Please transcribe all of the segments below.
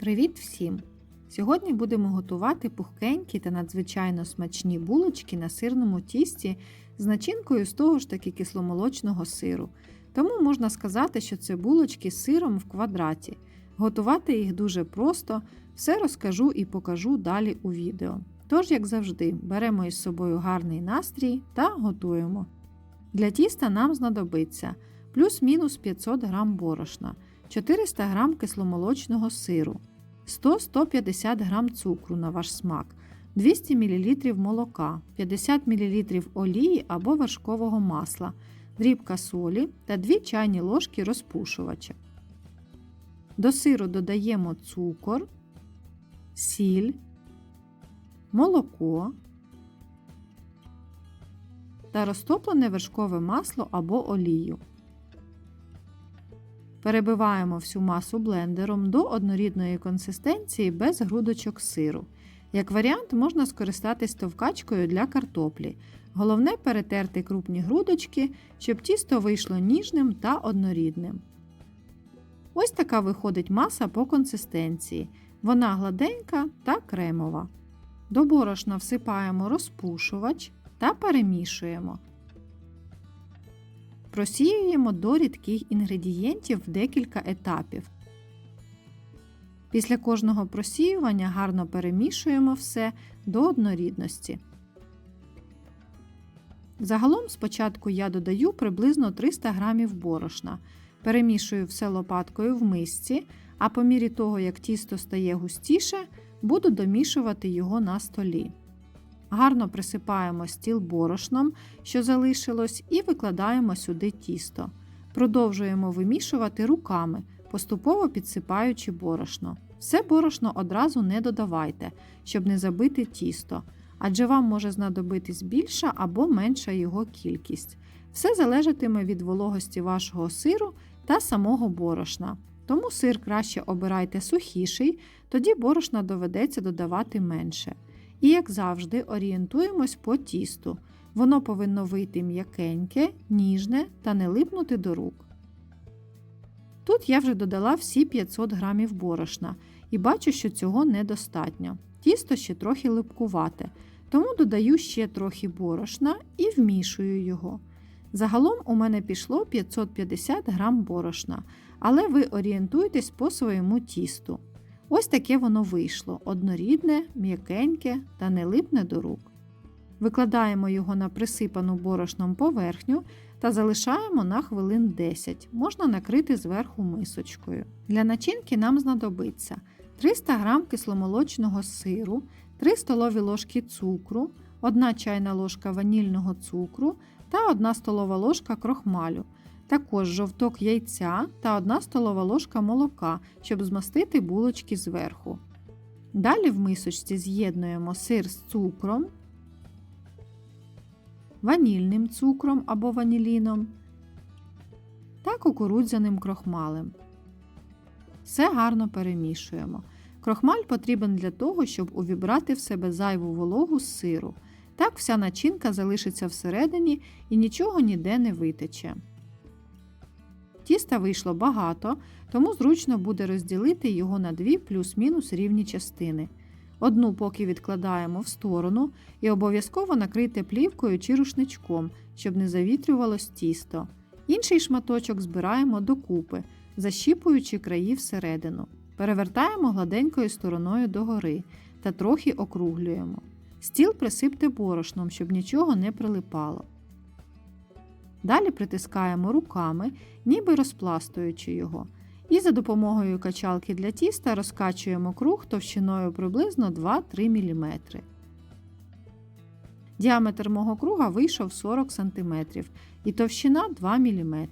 Привіт всім! Сьогодні будемо готувати пухкенькі та надзвичайно смачні булочки на сирному тісті з начинкою з того ж таки кисломолочного сиру. Тому можна сказати, що це булочки з сиром в квадраті. Готувати їх дуже просто, все розкажу і покажу далі у відео. Тож, як завжди, беремо із собою гарний настрій та готуємо. Для тіста нам знадобиться плюс-мінус 500 г борошна, 400 г кисломолочного сиру, 100-150 г цукру на ваш смак, 200 мл молока, 50 мл олії або вершкового масла, дрібка солі та 2 чайні ложки розпушувача. До сиру додаємо цукор, сіль, молоко та розтоплене вершкове масло або олію. Перебиваємо всю масу блендером до однорідної консистенції без грудочок сиру. Як варіант, можна скористатись товкачкою для картоплі. Головне перетерти крупні грудочки, щоб тісто вийшло ніжним та однорідним. Ось така виходить маса по консистенції. Вона гладенька та кремова. До борошна всипаємо розпушувач та перемішуємо. Просіюємо до рідких інгредієнтів в декілька етапів. Після кожного просіювання гарно перемішуємо все до однорідності. Загалом спочатку я додаю приблизно 300 г борошна. Перемішую все лопаткою в мисці, а по мірі того, як тісто стає густіше, буду домішувати його на столі. Гарно присипаємо стіл борошном, що залишилось, і викладаємо сюди тісто. Продовжуємо вимішувати руками, поступово підсипаючи борошно. Все борошно одразу не додавайте, щоб не забити тісто, адже вам може знадобитись більша або менша його кількість. Все залежатиме від вологості вашого сиру та самого борошна. Тому сир краще обирайте сухіший, тоді борошна доведеться додавати менше. І, як завжди, орієнтуємось по тісту. Воно повинно вийти м'якеньке, ніжне та не липнути до рук. Тут я вже додала всі 500 г борошна і бачу, що цього недостатньо. Тісто ще трохи липкувате, тому додаю ще трохи борошна і вмішую його. Загалом у мене пішло 550 г борошна, але ви орієнтуєтесь по своєму тісту. Ось таке воно вийшло: однорідне, м'якеньке та не липне до рук. Викладаємо його на присипану борошном поверхню та залишаємо на хвилин 10, можна накрити зверху мисочкою. Для начинки нам знадобиться 300 г кисломолочного сиру, 3 столові ложки цукру, 1 чайна ложка ванільного цукру та 1 столова ложка крохмалю. Також жовток яйця та 1 столова ложка молока, щоб змастити булочки зверху. Далі в мисочці з'єднуємо сир з цукром, ванільним цукром або ваніліном та кукурудзяним крохмалем. Все гарно перемішуємо. Крохмаль потрібен для того, щоб увібрати в себе зайву вологу з сиру. Так вся начинка залишиться всередині і нічого ніде не витече. Тіста вийшло багато, тому зручно буде розділити його на дві плюс-мінус рівні частини. Одну поки відкладаємо в сторону і обов'язково накрийте плівкою чи рушничком, щоб не завітрювалось тісто. Інший шматочок збираємо докупи, защіпуючи краї всередину. Перевертаємо гладенькою стороною догори та трохи округлюємо. Стіл присипте борошном, щоб нічого не прилипало. Далі притискаємо руками, ніби розпластуючи його. І за допомогою качалки для тіста розкачуємо круг товщиною приблизно 2-3 мм. Діаметр мого круга вийшов 40 см і товщина 2 мм.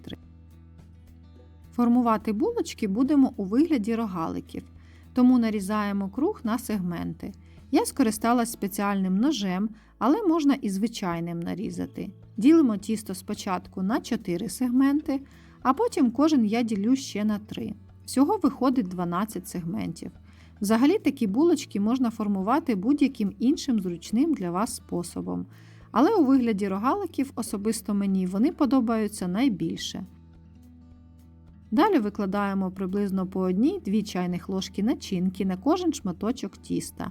Формувати булочки будемо у вигляді рогаликів, тому нарізаємо круг на сегменти. Я скористалась спеціальним ножем, але можна і звичайним нарізати. Ділимо тісто спочатку на 4 сегменти, а потім кожен я ділю ще на 3. Всього виходить 12 сегментів. Взагалі такі булочки можна формувати будь-яким іншим зручним для вас способом. Але у вигляді рогаликів особисто мені вони подобаються найбільше. Далі викладаємо приблизно по одній-дві чайних ложки начинки на кожен шматочок тіста.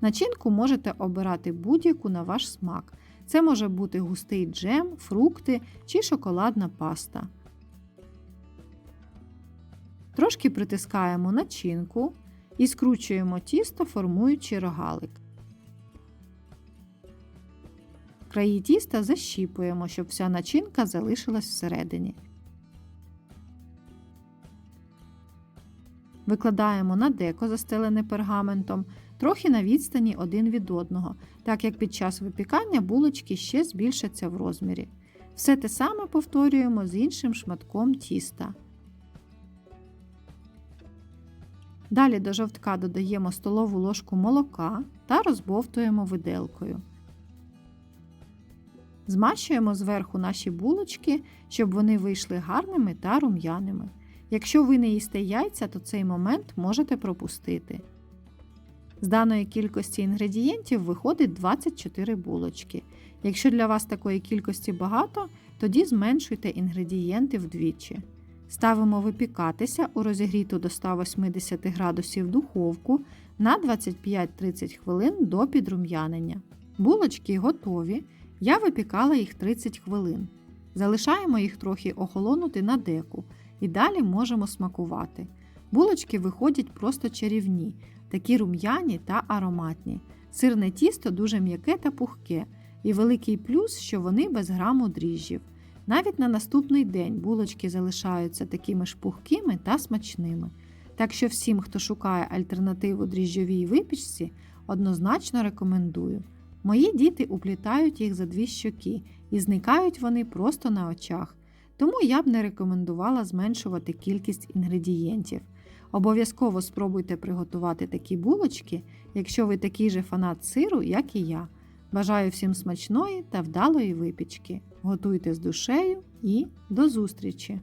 Начинку можете обирати будь-яку на ваш смак. Це може бути густий джем, фрукти чи шоколадна паста. Трошки притискаємо начинку і скручуємо тісто, формуючи рогалик. Краї тіста защіпуємо, щоб вся начинка залишилась всередині. Викладаємо на деко, застелене пергаментом, трохи на відстані один від одного, так як під час випікання булочки ще збільшаться в розмірі. Все те саме повторюємо з іншим шматком тіста. Далі до жовтка додаємо столову ложку молока та розбовтуємо виделкою. Змащуємо зверху наші булочки, щоб вони вийшли гарними та рум'яними. Якщо ви не їсте яйця, то цей момент можете пропустити. З даної кількості інгредієнтів виходить 24 булочки. Якщо для вас такої кількості багато, тоді зменшуйте інгредієнти вдвічі. Ставимо випікатися у розігріту до 180 градусів духовку на 25-30 хвилин до підрум'янення. Булочки готові. Я випікала їх 30 хвилин. Залишаємо їх трохи охолонути на деку і далі можемо смакувати. Булочки виходять просто чарівні, такі рум'яні та ароматні. Сирне тісто дуже м'яке та пухке, і великий плюс, що вони без граму дріжджів. Навіть на наступний день булочки залишаються такими ж пухкими та смачними. Так що всім, хто шукає альтернативу дріжджовій випічці, однозначно рекомендую. Мої діти уплітають їх за дві щоки і зникають вони просто на очах, тому я б не рекомендувала зменшувати кількість інгредієнтів. Обов'язково спробуйте приготувати такі булочки, якщо ви такий же фанат сиру, як і я. Бажаю всім смачної та вдалої випічки. Готуйте з душею і до зустрічі!